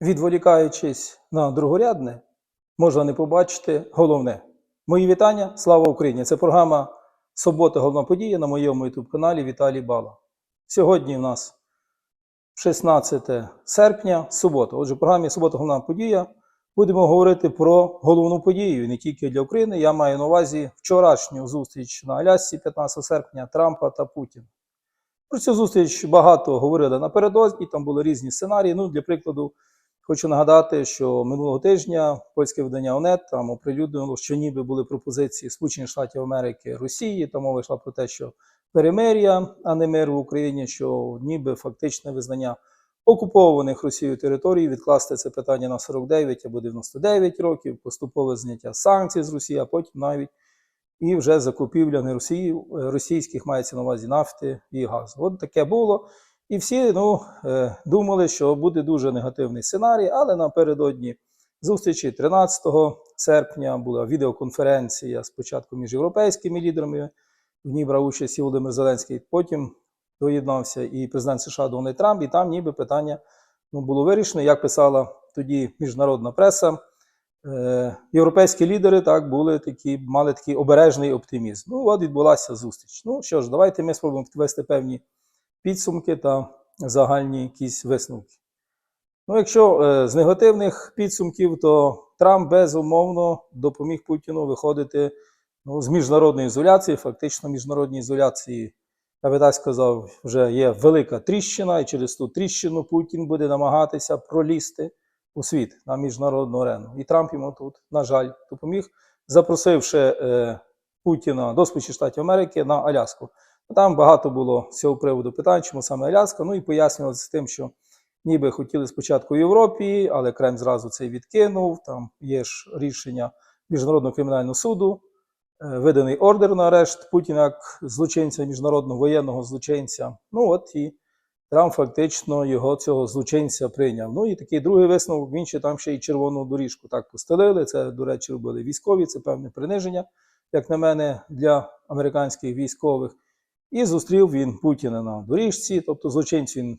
відволікаючись на другорядне, можна не побачити головне. Мої вітання, слава Україні! Це програма Субота головна подія на моєму youtube каналі Віталій Бала. Сьогодні у нас 16 серпня, субота. Отже, в програмі Субота головна подія будемо говорити про головну подію не тільки для України. Я маю на увазі вчорашню зустріч на Алясці 15 серпня Трампа та Путіна. Про цю зустріч багато говорили напередодні, там були різні сценарії. Ну, для прикладу, хочу нагадати, що минулого тижня польське видання ОНЕТ там оприлюднило, що ніби були пропозиції Сполучених Штатів Америки Росії. Там мова йшла про те, що перемир'я, а не мир в Україні, що ніби фактичне визнання окупованих Росією територій, відкласти це питання на 49 або 99 років, поступове зняття санкцій з Росії, а потім навіть і вже закупівля не Росії, російських мається на увазі нафти і газу. От таке було. І всі ну, е, думали, що буде дуже негативний сценарій, але напередодні зустрічі 13 серпня була відеоконференція спочатку між європейськими лідерами. В ній брав участь і Володимир Зеленський. Потім доєднався і президент США Дональд Трамп, і там ніби питання ну, було вирішено, як писала тоді міжнародна преса. Е, європейські лідери так були такі, мали такий обережний оптимізм. Ну, от відбулася зустріч. Ну що ж, давайте ми спробуємо підвести певні підсумки та загальні якісь висновки. Ну, якщо е, з негативних підсумків, то Трамп безумовно допоміг Путіну виходити ну, з міжнародної ізоляції, фактично міжнародній ізоляції, я би так сказав, вже є велика тріщина, і через ту тріщину Путін буде намагатися пролізти у світ на міжнародну арену. І Трамп йому тут, на жаль, допоміг, запросивши е, Путіна до Сполучених Штатів Америки на Аляску. Там багато було з цього приводу питань, чому саме Аляска. Ну і пояснювалося тим, що ніби хотіли спочатку Європі, але Кремль зразу це відкинув. Там є ж рішення Міжнародного кримінального суду, е, виданий ордер на арешт Путіна як злочинця, міжнародного воєнного злочинця. Ну от і Трамп фактично його цього злочинця прийняв. Ну і такий другий висновок, він ще там ще й червону доріжку так постелили. Це, до речі, робили військові, це певне приниження, як на мене, для американських військових. І зустрів він Путіна на доріжці, тобто злочинцю він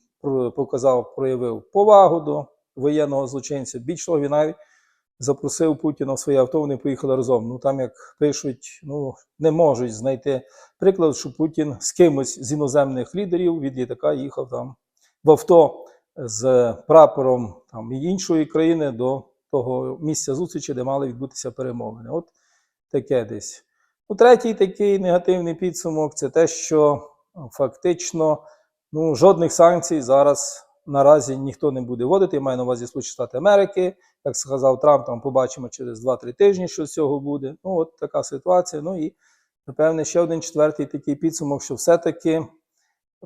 показав, проявив повагу до воєнного злочинця. Більш того, він навіть запросив Путіна в своє авто, вони поїхали разом. Ну там, як пишуть, ну не можуть знайти приклад, що Путін з кимось з іноземних лідерів від літака їхав там в авто з прапором там іншої країни до того місця зустрічі, де мали відбутися перемовини. От таке десь. Ну, третій такий негативний підсумок це те, що фактично ну, жодних санкцій зараз наразі ніхто не буде вводити. Я маю на увазі Сполучені Штати Америки. Як сказав Трамп, там побачимо через 2-3 тижні, що з цього буде. Ну, от така ситуація. Ну і напевне ще один четвертий такий підсумок, що все-таки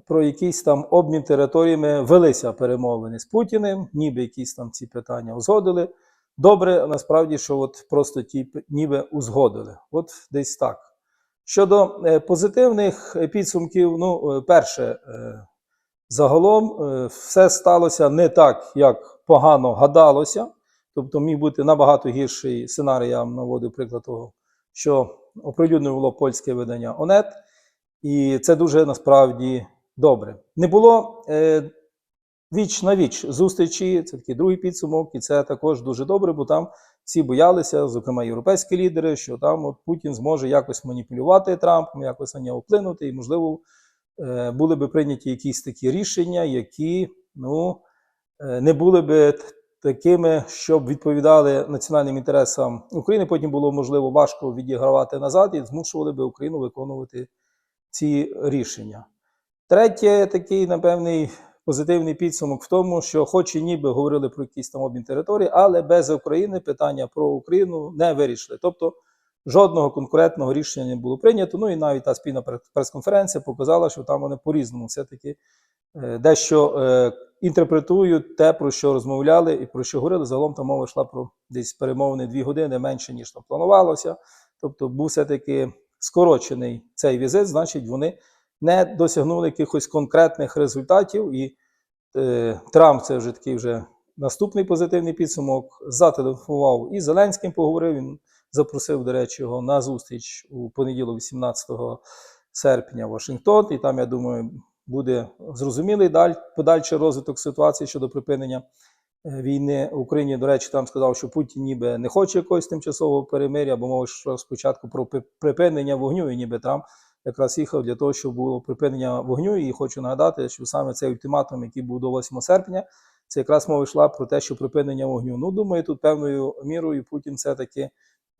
про якийсь там обмін територіями велися перемовини з Путіним, ніби якісь там ці питання узгодили. Добре, насправді, що от просто ті ніби узгодили. От десь так. Щодо е, позитивних е, підсумків, ну, е, перше, загалом все сталося не так, як погано гадалося. Тобто міг бути набагато гірший сценарій, я вам наводив приклад того, що оприлюднювало польське видання ОНЕТ, і це дуже насправді добре. Не було віч на віч зустрічі, це такий другий підсумок, і це також дуже добре, бо там всі боялися, зокрема європейські лідери, що там от Путін зможе якось маніпулювати Трампом, якось на нього вплинути, і, можливо, е, були би прийняті якісь такі рішення, які ну, е, не були би такими, щоб відповідали національним інтересам України. Потім було можливо важко відігравати назад і змушували би Україну виконувати ці рішення. Третє, такий, напевний, позитивний підсумок в тому, що, хоч і ніби говорили про якийсь там обмін території, але без України питання про Україну не вирішили. Тобто жодного конкретного рішення не було прийнято. Ну і навіть та спільна прес- прес-конференція показала, що там вони по-різному все-таки е, дещо е, інтерпретують те, про що розмовляли і про що говорили. Загалом там мова йшла про десь перемовини дві години менше, ніж там планувалося. Тобто був все-таки скорочений цей візит, значить, вони не досягнули якихось конкретних результатів. І Трамп це вже такий вже наступний позитивний підсумок. Зателефонував і Зеленським поговорив. Він запросив, до речі, його на зустріч у понеділок, 18 серпня, в Вашингтон. І там, я думаю, буде зрозумілий даль, подальший розвиток ситуації щодо припинення е, війни в Україні. До речі, там сказав, що Путін ніби не хоче якогось тимчасового перемиря, бо мова йшла спочатку про припинення вогню, і ніби Трамп якраз їхав для того, щоб було припинення вогню. І хочу нагадати, що саме цей ультиматум, який був до 8 серпня, це якраз мова йшла про те, що припинення вогню. Ну, думаю, тут певною мірою Путін все-таки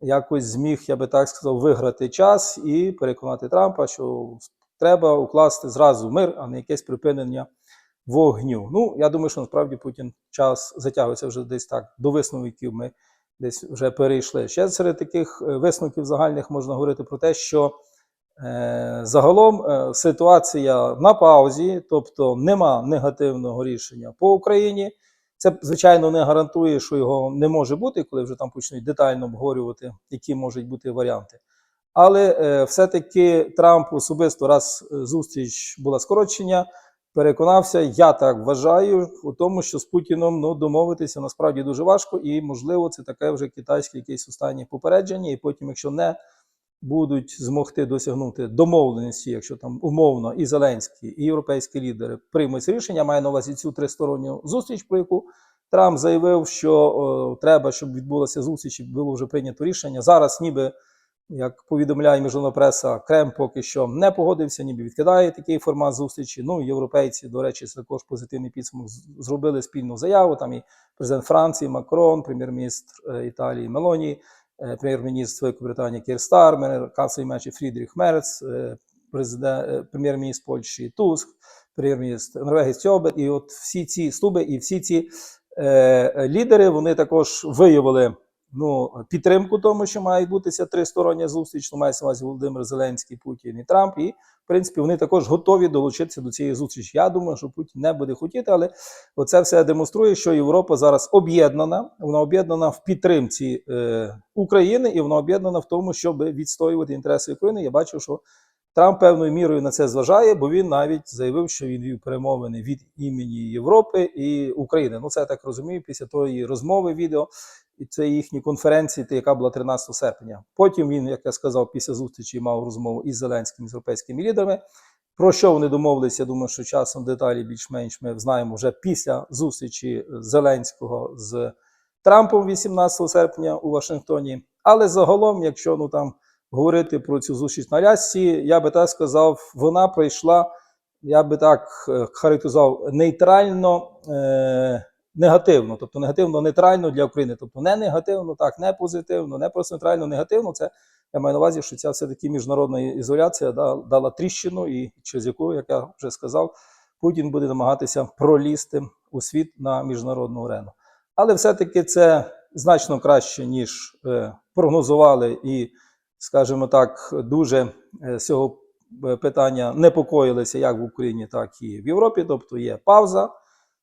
якось зміг, я би так сказав, виграти час і переконати Трампа, що треба укласти зразу мир, а не якесь припинення вогню. Ну, я думаю, що насправді Путін час затягується вже десь так. До висновків ми десь вже перейшли. Ще серед таких е, висновків загальних можна говорити про те, що загалом е, ситуація на паузі, тобто нема негативного рішення по Україні. Це, звичайно, не гарантує, що його не може бути, коли вже там почнуть детально обговорювати, які можуть бути варіанти. Але е, все-таки Трамп особисто раз е, зустріч була скорочення, переконався, я так вважаю, у тому, що з Путіном ну, домовитися насправді дуже важко, і можливо це таке вже китайське якесь останнє попередження. І потім, якщо не будуть змогти досягнути домовленості, якщо там умовно і Зеленський, і європейські лідери приймуть рішення, маю на увазі цю тристоронню зустріч, про яку Трамп заявив, що о, треба, щоб відбулася зустріч, і було вже прийнято рішення. Зараз, ніби як повідомляє міжнародна преса, Крем поки що не погодився, ніби відкидає такий формат зустрічі. Ну, європейці, до речі, також позитивний підсумок зробили спільну заяву. Там і президент Франції Макрон, прем'єр-міністр е, Італії Мелоні, е, прем'єр-міністр Великої Британії Кір Стармер, канцлер Німеччини Фрідріх Мерц, е, е, прем'єр-міністр Польщі Туск, прем'єр-міністр Норвегії Стьобет. І от всі ці стуби і всі ці е, лідери вони також виявили ну, підтримку тому, що має бутися тристороння зустріч. Ну, мається увазі Володимир Зеленський, Путін і Трамп. І, в принципі, вони також готові долучитися до цієї зустрічі. Я думаю, що Путін не буде хотіти, але оце все демонструє, що Європа зараз об'єднана. Вона об'єднана в підтримці е, України, і вона об'єднана в тому, щоб відстоювати інтереси України. Я бачу, що Трамп певною мірою на це зважає, бо він навіть заявив, що він вів перемовини від імені Європи і України. Ну, це я так розумію, після тої розмови відео і це їхні конференції, яка була 13 серпня. Потім він, як я сказав, після зустрічі мав розмову із Зеленським, з європейськими лідерами. Про що вони домовилися? Я думаю, що часом деталі більш-менш ми знаємо вже після зустрічі Зеленського з Трампом 18 серпня у Вашингтоні. Але загалом, якщо ну там говорити про цю зустріч на Лясці, я би так сказав, вона пройшла, я би так е, характеризував нейтрально. Е- негативно, тобто негативно-нейтрально для України. Тобто не негативно, так, не позитивно, не просто нейтрально, негативно. Це я маю на увазі, що ця все-таки міжнародна ізоляція да, дала тріщину, і через яку, як я вже сказав, Путін буде намагатися пролізти у світ на міжнародну арену. Але все-таки це значно краще, ніж е, прогнозували, і, скажімо так, дуже е, цього е, питання непокоїлися як в Україні, так і в Європі. Тобто є пауза.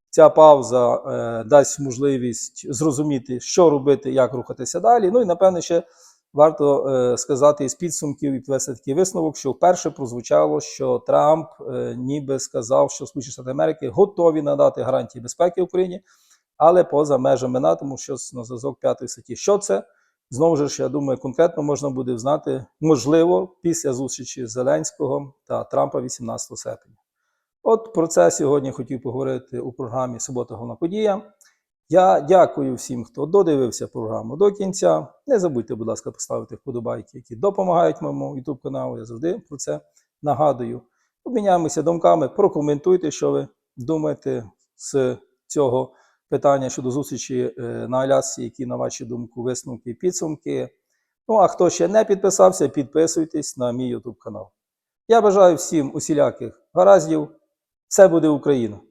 Ця пауза е, дасть можливість зрозуміти, що робити, як рухатися далі. Ну і напевне ще варто е, сказати із підсумків і підвести такий висновок, що вперше прозвучало, що Трамп е, ніби сказав, що Сполучені Штати Америки готові надати гарантії безпеки Україні, але поза межами НАТО, тому що на зв'язок п'ятої статті. Що це? Знову ж, я думаю, конкретно можна буде знати, можливо, після зустрічі Зеленського та Трампа 18 серпня. От про це сьогодні хотів поговорити у програмі Субота головна подія. Я дякую всім, хто додивився програму до кінця. Не забудьте, будь ласка, поставити вподобайки, які допомагають моєму YouTube каналу. Я завжди про це нагадую. Обміняємося думками, прокоментуйте, що ви думаєте з цього питання щодо зустрічі е, на Алясці, які, на вашу думку, висновки і підсумки. Ну а хто ще не підписався, підписуйтесь на мій YouTube канал. Я бажаю всім усіляких гараздів. Все буде Україна!